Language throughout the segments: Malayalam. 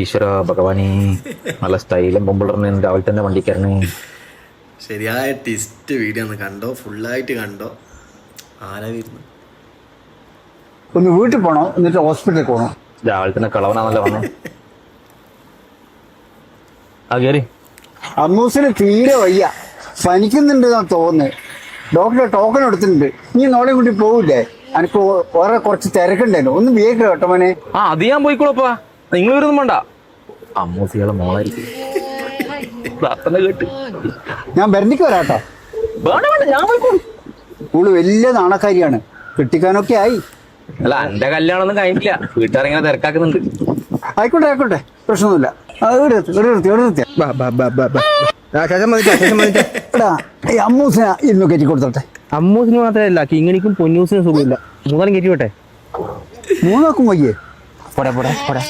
ഈശ്വര ഭഗവാനെ. നല്ല സ്റ്റൈലും പൊമ്പിളറിന് രാവിലെ തന്നെ വണ്ടിക്കാരന് ശരിയായ ടിസ്റ്റ് വീഡിയോ ഒന്ന് കണ്ടോ? ഫുള്ളായിട്ട് കണ്ടോ? ആരായിരുന്നു ഒന്ന് വീട്ടിൽ പോണോ എന്നിട്ട് ഹോസ്പിറ്റലിൽ പോകണം രാവിലെ തന്നെ കളവനാണല്ലോ വന്നേ. ആ കേറി. അമ്മൂസിന് തീരെ വയ്യ. പനിക്കുന്നുണ്ട് എന്നാ തോന്നുന്നത് ഡോക്ടറെ ടോക്കൺ എടുത്തിട്ടുണ്ട്. നീ നോളെ കൂടി പോവില്ലേ? എനിക്ക് വേറെ കുറച്ച് തിരക്കുണ്ടായിരുന്നു. ഒന്ന് വേഗം കേട്ടോ മോനെ. ആ അത് ഞാൻ പോയിക്കോളപ്പാ നിങ്ങൾ വരുന്നും വേണ്ട. അമ്മൂസികളെ മോളായിരിക്കും. പ്രാർത്ഥന കേട്ട്. ഞാൻ ബെർണിക്ക് വരാട്ടോ. വേണ്ട വേണ്ട ഞാൻ പോയിക്കോളൂ. ഇവൾ വലിയ നാണക്കാരിയാണ്. കെട്ടിക്കാനൊക്കെ ആയി. അല്ല എന്റെ കല്യാണമൊന്നും കഴിഞ്ഞില്ല വീട്ടുകാരിങ്ങനെ തിരക്കാക്കുന്നുണ്ട്. ആയിക്കോട്ടെ ആയിക്കോട്ടെ. പ്രശ്നമൊന്നുമില്ല. അമ്മൂസിനെ ഇന്ന് കയറ്റി കൊടുത്തോട്ടെ. അമ്മൂസിന് മാത്രമല്ല കിങ്ങിണിക്കും പൊന്നൂസിനും സുഖമില്ല. മൂന്നാലും കയറ്റി വിട്ടെ. മൂന്നാക്കും വയ്യേ. പോടാ പോടാ പോടാ.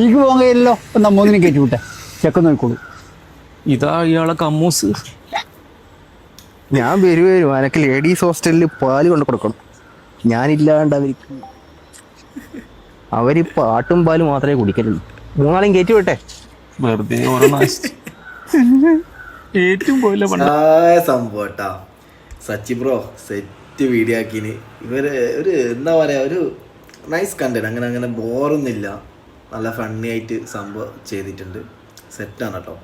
എനിക്ക് പോകാൻ കഴിയില്ലല്ലോ എന്നാ മൂന്നിനും കയറ്റി വിട്ടെ. ചെക്ക് നോക്കിക്കോളൂ. ഇതാ ഇയാളെ കമ്മൂസ്. ഞാൻ വരും വരും അനക്ക് ലേഡീസ് ഹോസ്റ്റലിൽ പാൽ കൊണ്ട് കൊടുക്കണം. ഞാനില്ലാണ്ട് അവർക്ക് അവർ പാട്ടും പാലും മാത്രമേ കുടിക്കലുള്ളൂ. മൂന്നാളും കയറ്റി വിട്ടെ. വെറുതെ ഓരോ ഏറ്റവും പോയില്ല ചായ സംഭവം സച്ചി ബ്രോ സെറ്റ് വീഡിയോ ആക്കിന്. ഇവർ ഒരു എന്താ പറയാ ഒരു നൈസ് കണ്ടന്റ് അങ്ങനെ അങ്ങനെ ബോറൊന്നുമില്ല നല്ല ഫണ്ണി ആയിട്ട് സംഭവം ചെയ്തിട്ടുണ്ട്. സെറ്റാണ് കേട്ടോ